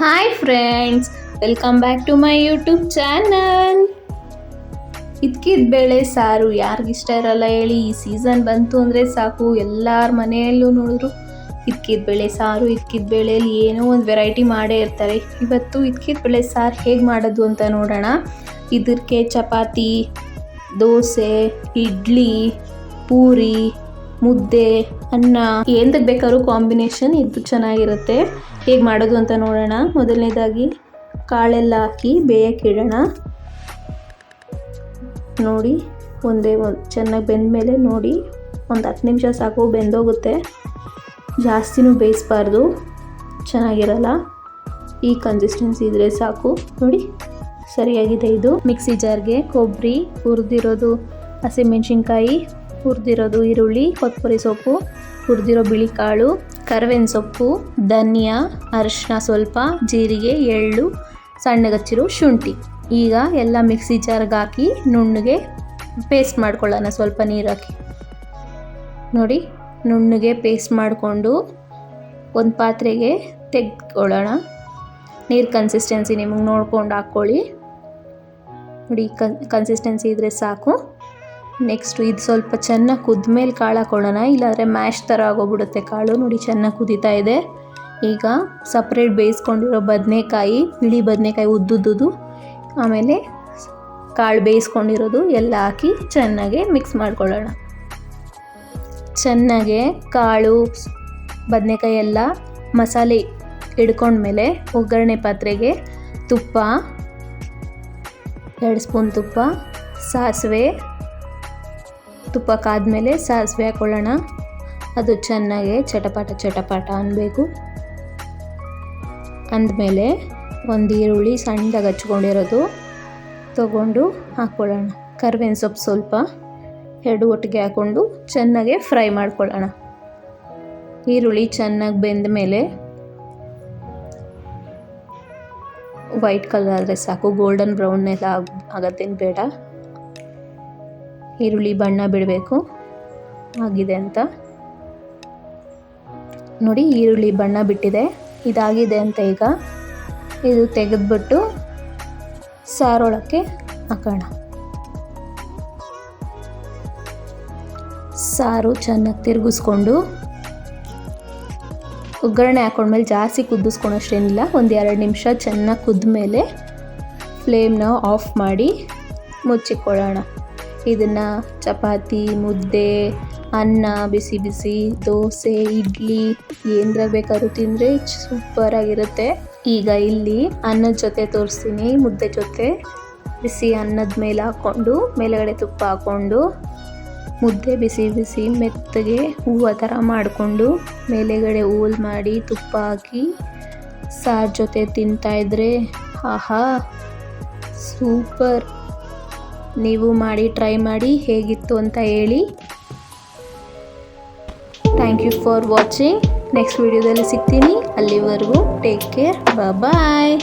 Hi friends welcome back to my YouTube channel ಇದ್ಕಿದ ಬೇಳೆ ಸಾರು, ಯಾರಿಗಿಷ್ಟ ಇರಲ್ಲ ಹೇಳಿ ಈ ಸೀಸನ್ ಬಂತು ಅಂದರೆ ಸಾಕು. ಎಲ್ಲರ ಮನೆಯಲ್ಲೂ ನೋಡಿದ್ರು ಇದ್ಕಿದ ಬೇಳೆ ಸಾರು ಇದ್ಕಿದ ಬೇಳೆಯಲ್ಲಿ ಏನೋ ಒಂದು ವೆರೈಟಿ ಮಾಡೇ ಇರ್ತಾರೆ. ಇವತ್ತು ಇದ್ಕಿದ ಬೇಳೆ ಸಾರು ಹೇಗೆ ಮಾಡೋದು ಅಂತ ನೋಡೋಣ. ಇದಕ್ಕೆ ಚಪಾತಿ, ದೋಸೆ, ಇಡ್ಲಿ, ಪೂರಿ, ಮುದ್ದೆ ಅನ್ನ ಎಂದಕ್ಕೆ ಬೇಕಾದ್ರೂ ಕಾಂಬಿನೇಷನ್ ಇದು ಚೆನ್ನಾಗಿರುತ್ತೆ. ಹೇಗೆ ಮಾಡೋದು ಅಂತ ನೋಡೋಣ. ಮೊದಲನೇದಾಗಿ ಕಾಳೆಲ್ಲ ಹಾಕಿ ಬೇಯಕ್ಕಿಡೋಣ ನೋಡಿ, ಒಂದೇ ಒಂದು ಚೆನ್ನಾಗಿ ಬೆಂದಮೇಲೆ ನೋಡಿ, ಒಂದು ಹತ್ತು ನಿಮಿಷ ಸಾಕು ಬೆಂದೋಗುತ್ತೆ. ಜಾಸ್ತಿನೂ ಬೇಯಿಸ್ಬಾರ್ದು. ಚೆನ್ನಾಗಿರಲ್ಲ. ಈ ಕನ್ಸಿಸ್ಟೆನ್ಸಿ ಇದ್ದರೆ ಸಾಕು. ನೋಡಿ, ಸರಿಯಾಗಿದೆ ಇದು. ಮಿಕ್ಸಿ ಜಾರ್ಗೆ ಕೊಬ್ಬರಿ ಹುರಿದಿರೋದು ಹಸಿಮೆಣ್ಸಿನ್ಕಾಯಿ ಹುರಿದಿರೋದು ಈರುಳ್ಳಿ, ಕೊತ್ತಂಬರಿ ಸೊಪ್ಪು, ಹುರಿದಿರೋ ಬಿಳಿ ಕಾಳು ಕರ್ಬೇವಿನ ಸೊಪ್ಪು, ಧನಿಯಾ, ಅರಿಶಿನ ಸ್ವಲ್ಪ, ಜೀರಿಗೆ, ಎಳ್ಳು ಸಣ್ಣಗಚ್ಚಿರು ಶುಂಠಿ. ಈಗ ಎಲ್ಲ ಮಿಕ್ಸಿ ಜಾರ್ಗೆ ಹಾಕಿ ನುಣ್ಣಗೆ ಪೇಸ್ಟ್ ಮಾಡ್ಕೊಳ್ಳೋಣ ಸ್ವಲ್ಪ ನೀರು ಹಾಕಿ. ನೋಡಿ, ನುಣ್ಣಗೆ ಪೇಸ್ಟ್ ಮಾಡಿಕೊಂಡು ಒಂದು ಪಾತ್ರೆಗೆ ತೆಗೆದುಕೊಳ್ಳೋಣ. ನೀರು ಕನ್ಸಿಸ್ಟೆನ್ಸಿ ನಿಮಗೆ ನೋಡ್ಕೊಂಡು ಹಾಕ್ಕೊಳ್ಳಿ. ನೋಡಿ ಕನ್ ಕನ್ಸಿಸ್ಟೆನ್ಸಿ ಇದ್ದರೆ ಸಾಕು. ನೆಕ್ಸ್ಟು ಇದು ಸ್ವಲ್ಪ ಚೆನ್ನಾಗಿ ಕುದ್ಮೇಲೆ ಕಾಳು ಹಾಕೊಳ್ಳೋಣ ಇಲ್ಲಾಂದರೆ ಮ್ಯಾಶ್ ಥರ ಆಗೋಗ್ಬಿಡುತ್ತೆ ಕಾಳು. ನೋಡಿ, ಚೆನ್ನಾಗಿ ಕುದೀತಾ ಇದೆ. ಈಗ ಸಪ್ರೇಟ್ ಬೇಯಿಸ್ಕೊಂಡಿರೋ ಬದನೆಕಾಯಿ, ಬಿಳಿ ಬದನೆಕಾಯಿ ಉದ್ದುದ್ದು ಆಮೇಲೆ ಕಾಳು ಬೇಯಿಸ್ಕೊಂಡಿರೋದು ಎಲ್ಲ ಹಾಕಿ ಚೆನ್ನಾಗಿ ಮಿಕ್ಸ್ ಮಾಡ್ಕೊಳ್ಳೋಣ. ಚೆನ್ನಾಗೆ ಕಾಳು, ಬದನೆಕಾಯಿ ಎಲ್ಲ ಮಸಾಲೆ ಹಿಡ್ಕೊಂಡ್ಮೇಲೆ ಒಗ್ಗರಣೆ ಪಾತ್ರೆಗೆ ತುಪ್ಪ, ಎರಡು ಸ್ಪೂನ್ ತುಪ್ಪ, ಸಾಸಿವೆ ತುಪ್ಪ ಕಾದ್ಮೇಲೆ ಸಾಸಿವೆ ಹಾಕೊಳ್ಳೋಣ. ಅದು ಚೆನ್ನಾಗೆ ಚಟಪಟ ಚಟಪಟ ಅನ್ನಬೇಕು ಅಂದಮೇಲೆ ಒಂದು ಈರುಳ್ಳಿ ಸಣ್ಣದಾಗಿ ಹಚ್ಕೊಂಡಿರೋದು ತಗೊಂಡು ಹಾಕ್ಕೊಳ್ಳೋಣ ಕರ್ಬೇವಿನ ಸೊಪ್ಪು ಸ್ವಲ್ಪ ಎರಡು ಒಟ್ಟಿಗೆ ಹಾಕ್ಕೊಂಡು ಚೆನ್ನಾಗೆ ಫ್ರೈ ಮಾಡ್ಕೊಳ್ಳೋಣ. ಈರುಳ್ಳಿ ಚೆನ್ನಾಗಿ ಬೆಂದ ಮೇಲೆ ವೈಟ್ ಕಲರ್ ಆದರೆ ಸಾಕು, ಗೋಲ್ಡನ್ ಬ್ರೌನ್ ಎಲ್ಲ ಆಗತ್ತೇನು ಬೇಡ. ಈರುಳ್ಳಿ, ಬಣ್ಣ ಬಿಡಬೇಕು. ಆಗಿದೆ ಅಂತ. ನೋಡಿ, ಈರುಳ್ಳಿ, ಬಣ್ಣ ಬಿಟ್ಟಿದೆ. ಇದಾಗಿದೆ ಅಂತ ಈಗ. ಇದು ತೆಗೆದ್ಬಿಟ್ಟು ಸಾರೊಳಕ್ಕೆ ಹಾಕೋಣ. ಸಾರು ಚೆನ್ನಾಗಿ ತಿರುಗಿಸ್ಕೊಂಡು ಒಗ್ಗರಣೆ ಹಾಕೊಂಡ್ಮೇಲೆ ಜಾಸ್ತಿ ಕುದಿಸ್ಕೊಳೋಷ್ಟೇನಿಲ್ಲ ಒಂದು ಎರಡು ನಿಮಿಷ ಚೆನ್ನಾಗಿ ಕುದ್ಮೇಲೆ ಫ್ಲೇಮ್ನ ಆಫ್ ಮಾಡಿ ಮುಚ್ಚಿಕೊಳ್ಳೋಣ. ಇದನ್ನು ಚಪಾತಿ, ಮುದ್ದೆ, ಅನ್ನ, ಬಿಸಿ ಬಿಸಿ, ದೋಸೆ, ಇಡ್ಲಿ ಏನರ ಬೇಕಾದ್ರೂ ತಿಂದರೆ ಸೂಪರಾಗಿರುತ್ತೆ ಈಗ ಇಲ್ಲಿ ಅನ್ನದ ಜೊತೆ ತೋರಿಸ್ತೀನಿ, ಮುದ್ದೆ ಜೊತೆ. ಬಿಸಿ ಅನ್ನದ ಮೇಲೆ ಹಾಕ್ಕೊಂಡು, ಮೇಲುಗಡೆ ತುಪ್ಪ ಹಾಕ್ಕೊಂಡು, ಮುದ್ದೆ ಬಿಸಿ ಬಿಸಿ ಮೆತ್ತಗೆ ಹೂವು ಥರ ಮಾಡಿಕೊಂಡು, ಮೇಲೆಗಡೆ ಹೂಲ್ ಮಾಡಿ ತುಪ್ಪ ಹಾಕಿ, ಸಾರು ಜೊತೆ ತಿಂತಾಯಿದ್ರೆ ಆಹಾ ಸೂಪರ್ ನೀವು ಮಾಡಿ ಟ್ರೈ ಮಾಡಿ ಹೇಗಿತ್ತು ಅಂತ ಹೇಳಿ. Thank you for watching next ವಿಡಿಯೋದಲ್ಲಿ ಸಿಗ್ತೀನಿ. ಅಲ್ಲಿವರೆಗೂ ಟೇಕ್ ಕೇರ್ ಬಾಯ್